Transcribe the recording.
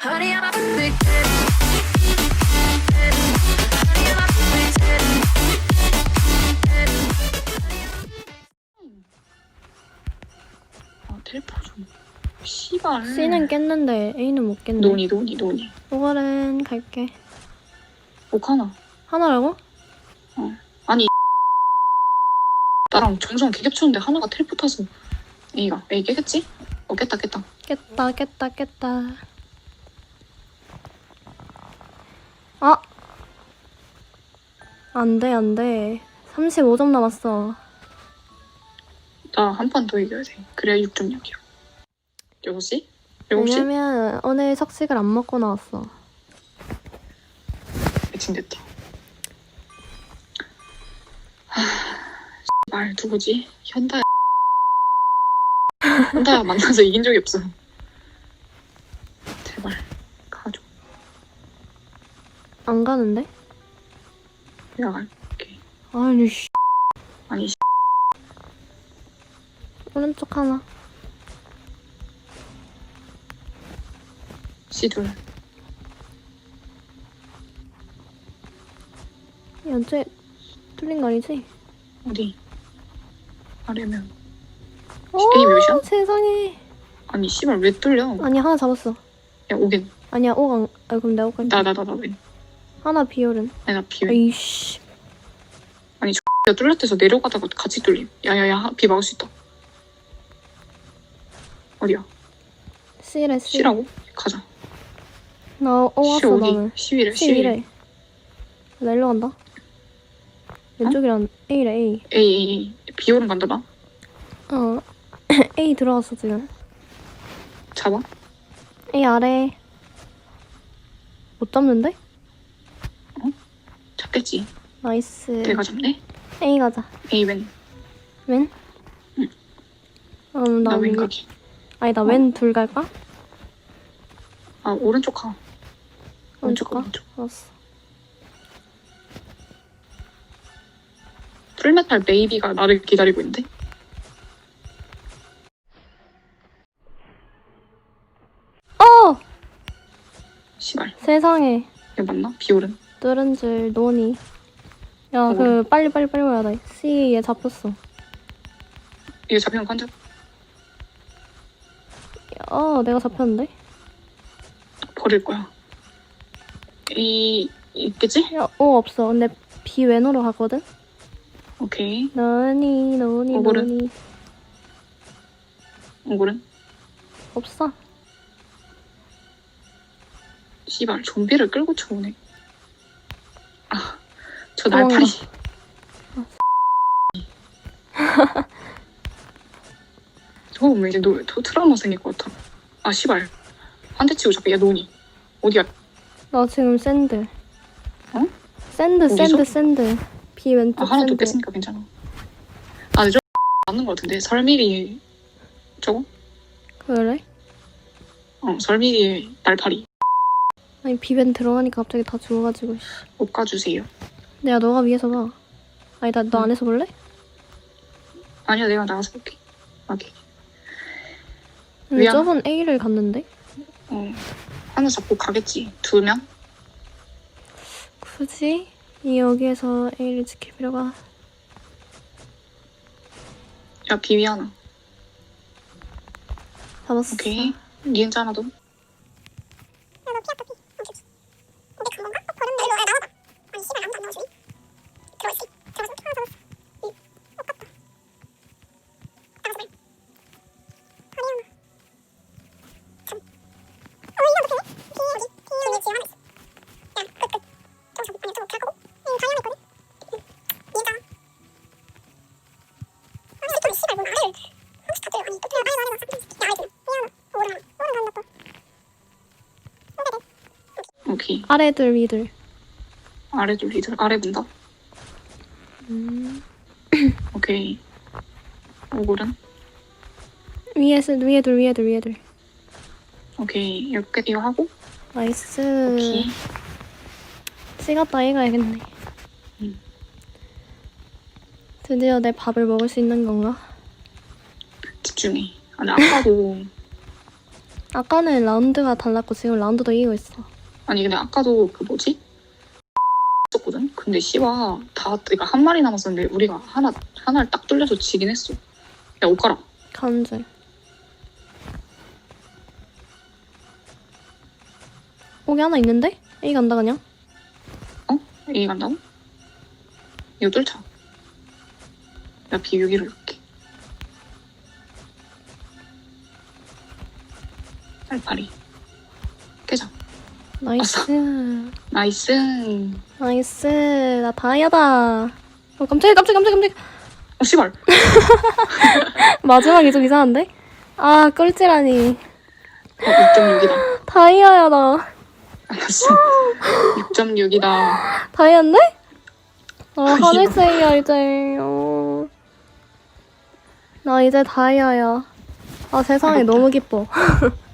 Honey, I'm a big. 아좀 씨발 C는 깼는데 A는 못 깼네. 노니 노니 노니 오거는 갈게. 오카나 하나라고? 아니 나랑 정성 개겹쳤는데 하나가 텔포 타서 A가 A 깨겠지? 어 깼다 깼다 깼다 깼다 깼다. 안 돼, 안 돼. 35점 남았어. 나 한 판 더 이겨야 돼 그래야 6점력이야 6시? 7시? 왜냐면 오늘 석식을 안 먹고 나왔어. 매칭됐다 하... 말 누구지? 현다야 현다야 만나서 이긴 적이 없어 제발 가줘 안 가는데? 내가 갈게 아니, 씨. 아니 씨, 오른쪽 하나. 씨둘 연재 뚫린 거 아니지? 어디? 아래면 오, A 몇이야? 세상에. 아니 씨발 왜 뚫려 아니야, 하나 잡았어. 야 오겐 아니야, 오강. 아, 그럼 내가 오강. 나나 나나 왜? 하나 비율은. 아니 나 비왜 이씨. 야 뚫렸대서 내려가다가 같이 뚫림 야 야 야 비 막을 수 있다 어디야? C래, C. C라고? 가자 나 C 왔어? 나는. C1에 C C1에 이래. 나 일로 간다. 왼쪽이란 A래 A. A A A 비오른 간다 나 어. A 들어갔어 지금. 잡아? A 아래. 못 잡는데? 잡겠지 나이스. 내가 잡네 A 가자. A 왼 왼? 응. 그럼 나나왼 위- 가기 아니 나 어. 왼둘 갈까? 아 오른쪽 가 오른쪽 가? 오른쪽 알았어. 풀메탈 베이비가 나를 기다리고 있는데 어! 씨발 세상에. 이거 맞나? 비오른 뚫은 줄 노니. 야, 어. 그 빨리 빨리 빨리 와야 돼. C 얘 잡혔어. 이거 잡히면 관절 어, 내가 잡혔는데? 버릴 거야 A 있겠지? 야, O 없어. 근데 B 왼으로 가거든? 오케이 너니, 너니, 오거른? 너니. 오골은 없어. 씨발 좀비를 끌고 쳐오네 아 저. 날파리 저거 보면 이제 노, 도, 트라우마 생길 것 같아 아 씨발 한 대 치고 잡혀 야 노니 어디야 나 지금 샌드. 어? 샌드, 어디서? 샌드, 샌드. B 왼쪽 아 하나 더. 뺐으니까 괜찮아 아 근데 저 맞는 것 같은데 설미리 저거? 그래? 어 설미리 날파리 아니, 비벤 들어가니까 갑자기 다 죽어가지고, 씨. 옷 까주세요 내가 너가 위에서 봐. 아니, 나, 너 응. 안에서 볼래? 아니야 내가 나가서 볼게 오케이 근데 미안. 저번 A를 갔는데? 어 하나 잡고 가겠지 두 명? 굳이? 이 여기에서 A를 지킬 필요가. 야 비위 하나 잡았어. 오케이 니은자 하나 더 오케이 아래들, 위들. 아래 둘 리들 아래 본다 음. 오케이 오골은 위에서, 위에들, 위에들, 위에들. 오케이 이렇게 이거 하고 나이스. 오케이 찍었다 A 가야겠네. 음. 드디어 내 밥을 먹을 수 있는 건가? 집중해 아니 아까도 아까는 라운드가 달랐고 지금 라운드도 이기고 있어. 아니 근데 아까도 그 뭐지? 했었거든. 근데 씨바 다 그러니까 한 마리 남았었는데 우리가 하나 하나를 딱 뚫려서 지긴 했어. 야옷 갈아. 간지. 여기 하나 있는데? A 간다 그냥. A 간다고? 이거 뚫자. 나 비유기로 빨리빨리. 깨자. 나이스. 나이스. 나이스. 나 다이아다. 어, 깜짝이야, 깜짝이야, 깜짝이야, 깜짝이야. 어 씨발. 마지막이 좀 이상한데? 아, 꿀찌라니. 어 6.6이다. 다이아야, 나. 알았어. 6.6이다. 다이아인데? 아, 다이아. 하늘색이야, 이제. 어. 나 이제 다이아야. 아, 세상에. 너무 기뻐.